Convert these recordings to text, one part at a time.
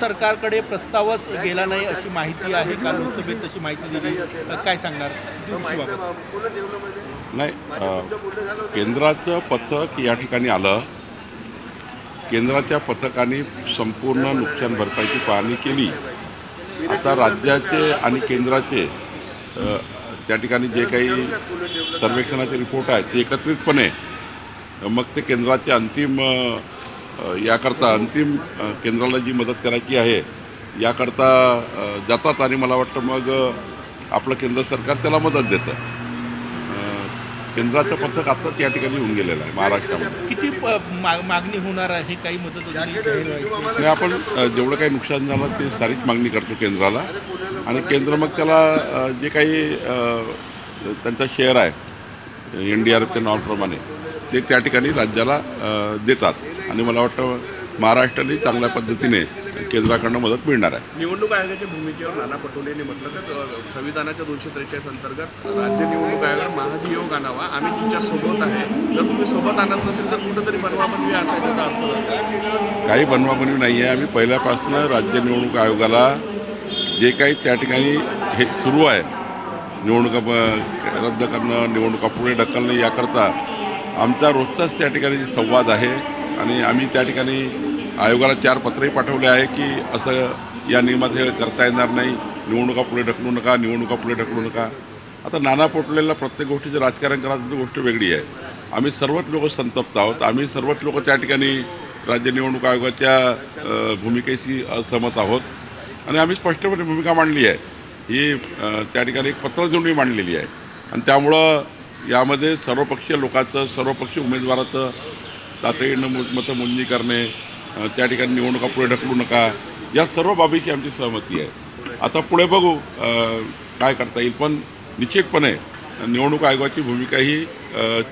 सरकारकडे प्रस्तावच गेला नाही अशी माहिती आहे. का लोकसभेत तशी माहिती दिली. तर काय सांगणार. नाही केंद्राचं पथक या ठिकाणी आलं. केंद्राच्या पथकाने संपूर्ण नुकसान भरपाईची पाहणी केली. आता राज्याचे आणि केंद्राचे त्या ठिकाणी जे काही सर्वेक्षणाचे रिपोर्ट आहेत ते एकत्रितपणे मग ते केंद्राचे अंतिम याकरता अंतिम केंद्राला जी मदत करायची आहे याकरता जातात आणि मला वाटतं मग आपलं केंद्र सरकार त्याला मदत देतं. केंद्राचं पथक आत्ताच या ठिकाणी येऊन गेलेलं आहे महाराष्ट्रामध्ये. किती मागणी होणार आहे काही मदत? आणि आपण जेवढं काही नुकसान झालं ते सारीच मागणी करतो केंद्राला. आणि केंद्र मग त्याला जे काही त्यांचा शेअर आहे एन डी आर एफच्या नॉर्मप्रमाणे ते त्या ठिकाणी राज्याला देतात. आणि मला वाटतं महाराष्ट्राने चांगल्या पद्धतीने केंद्राकडनं मदत मिळणार आहे. निवडणूक आयोगाच्या भूमिकेवर नाना पटोले यांनी म्हटलं की अ, संविधानाच्या दोनशे त्रेचाळीस अंतर्गत राज्य निवडणूक आयोगाला महाभियोग आणावा. आम्ही तुमच्यासोबत आहे. जर तुम्ही सोबत आणत नसेल तर कुठंतरी बनवा बनवी असा त्याचा अर्थ. काही बनवाबनवी नाही आहे. आम्ही पहिल्यापासून राज्य निवडणूक आयोगाला जे काही त्या ठिकाणी हे सुरू आहे निवडणुका रद्द करणं निवडणुका पुढे ढकलणं याकरता आमचा रोजचाच त्या ठिकाणी संवाद आहे आणि आम्ही त्या ठिकाणी आयोगाला चार पत्रही पाठवले आहे की असं या नियमात हे करता येणार नाही निवडणुका पुढे ढकलू नका निवडणुका पुढे ढकलू नका. आता नाना पोटलेला प्रत्येक गोष्टीचं राजकारण करायचं गोष्ट वेगळी आहे. आम्ही सर्वच लोक संतप्त आहोत. आम्ही सर्वच लोक त्या ठिकाणी राज्य निवडणूक आयोगाच्या भूमिकेशी असहमत आहोत. आणि आम्ही स्पष्टपणे भूमिका मांडली आहे. ही त्या ठिकाणी एक पत्र देऊन मांडलेली आहे. आणि त्यामुळं यामध्ये सर्वपक्षीय लोकांचं सर्वपक्षीय उमेदवाराचं तातडीनं मतमोजणी करणे त्या ठिकाणी निवडणुका पुढे ढकलू नका या सर्व बाबीशी आमची सहमती आहे. आता पुढे बघू काय करता येईल. पण निश्चितपणे निवडणूक आयोगाची भूमिका ही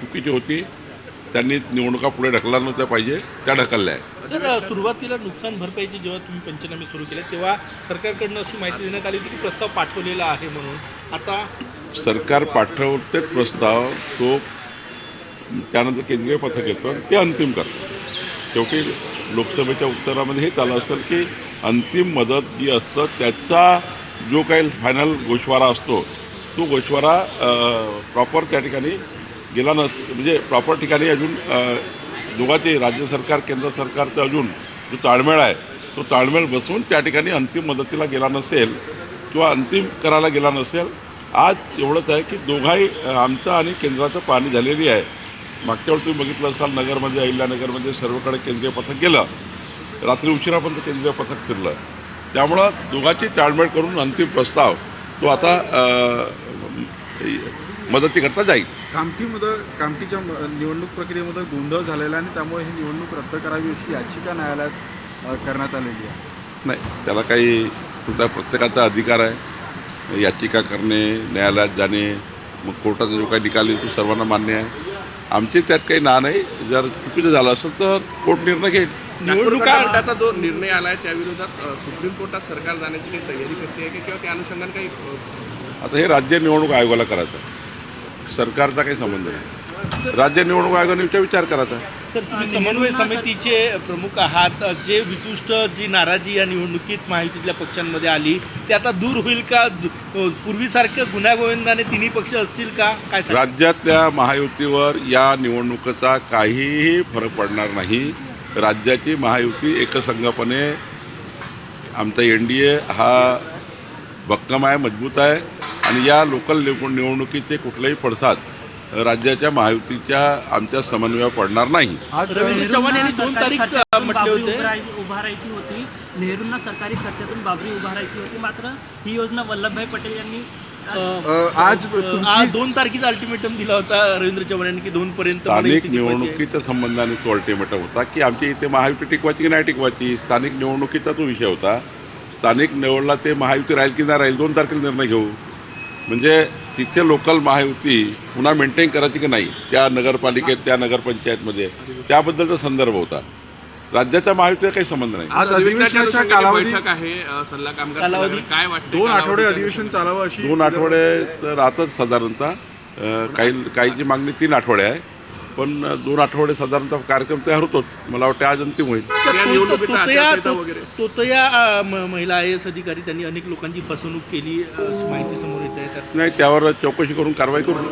चुकीची होती. त्यांनी निवडणुका पुढे ढकलल्या नव्हत्या पाहिजे त्या ढकलल्या आहे सर सुरुवातीला नुकसान भरपाईची जेव्हा तुम्ही पंचनामे सुरू केले तेव्हा सरकारकडनं अशी माहिती देण्यात आली होती की प्रस्ताव पाठवलेला आहे म्हणून. आता सरकार पाठवते प्रस्ताव तो त्यानंतर केंद्रीय पथक येतं आणि ते अंतिम करतं. शेवटी लोकसभेच्या उत्तरामध्ये हे आलं असेल की अंतिम मदत जी असतं त्याचा जो काही फायनल गोशवारा असतो तो गोशवारा प्रॉपर त्या ठिकाणी गेला नस म्हणजे प्रॉपर ठिकाणी अजून दोघांचे राज्य सरकार केंद्र सरकारचं अजून जो ताळमेळ आहे तो ताळमेळ बसवून त्या ठिकाणी अंतिम मदतीला गेला नसेल किंवा अंतिम करायला गेला नसेल आज एवढंच आहे की दोघाही आमचं आणि केंद्राचं पाणी झालेली आहे. मागच्या वेळी तुम्ही बघितलं असाल नगरमध्ये अहिल्यानगरमध्ये सर्वकडे केंद्रीय पथक गेलं. रात्री उशिरापर्यंत केंद्रीय पथक फिरलं. त्यामुळं दोघांची ताळमेळ करून अंतिम प्रस्ताव तो आता अ, मदतीकरता जाईल. कामठी मुदत कामठीच्या निवडणूक प्रक्रियेमध्ये गोंधळ झालेला आहे आणि त्यामुळे ही निवडणूक रद्द करावी अशी याचिका न्यायालयात करण्यात आलेली आहे. नाही त्याला काही तुमचा प्रत्येकाचा अधिकार आहे. याचिका करणे न्यायालयात जाणे मग कोर्टाचा जो काही निकाल येईल तो सर्वांना मान्य आहे. आमची त्यात काही ना नाही. जर चुकीचं झालं असेल तर कोर्ट निर्णय घेईल. निवडणुका जो निर्णय आला आहे त्याविरोधात सुप्रीम कोर्टात सरकार जाण्याची काही तयारी करते आहे का किंवा त्या अनुषंगाने काही आता हे राज्य निवडणूक आयोगाला करायचं आहे. सरकारचा काही संबंध नाही. राज्य निवडणूक आयोगाने विचार करायचा आहे. सर तुम्ही समन्वय समितीचे प्रमुख आहात. जे वितुष्ट जी नाराजी या निवडणुकीत माहितीतल्या पक्षांमध्ये आली ते आता दूर होईल का? पूर्वीसारख्या अ, गुन्ह्यागोविंदाने तिन्ही पक्ष असतील का? काय राज्यातल्या महायुतीवर या निवडणुकीचा काहीही फरक पडणार नाही. राज्याची महायुती एकसंघपणे आमचा एन डी ए हा भक्कम आहे मजबूत आहे. आणि या लोकल निवडणुकीचे कुठलेही पडसाद राज्याच्या महायुतीच्या आमच्या समन्वयावर पडणार नाही. आज रवींद्र चव्हाण यांनी दोन तारीख म्हटले होते. उभारायची होती. नेहरूंना सरकारी खर्चातून बाबरी उभारायची होती मात्र ही योजना वल्लभभाई पटेल यांनी आज आज दोन तारखेचा अल्टिमेटम दिला होता रवींद्र चव्हाण यांनी की दोन पर्यंत स्थानिक. निवडणुकीच्या संबंधाने तो अल्टिमेटम होता की आमच्या इथे महायुती टिकवायची की नाही टिकवायची? स्थानिक निवडणुकीचा तो विषय होता. स्थानिक निवडला ते महायुती राहील की नाही राहील दोन तारखेला निर्णय घेऊ. म्हणजे तिथे लोकल महायुती पुन्हा मेंटेन करायची की नाही? त्या नगरपालिकेत त्या नगरपंचायतमध्ये. त्याबद्दलचा संदर्भ होता. राज्याच्या महायुतीचा काही संबंध नाही. कालावधी बैठक आहे सल्ला कामगार. काय वाटतं दोन आठवडे अधिवेशन चालावं अशी दोन आठवडे तर राहतच साधारणतः. काही काहीची मागणी तीन आठवडे आहे. पण दोन आठवडे साधारणतः कार्यक्रम तयार होतोच. मला वाटतं आज अंतिम होईल. तोतया महिला आय एस अधिकारी त्यांनी अनेक लोकांची फसवणूक केली माहिती समोर येत. आहे नाही त्यावर चौकशी करून कारवाई करू.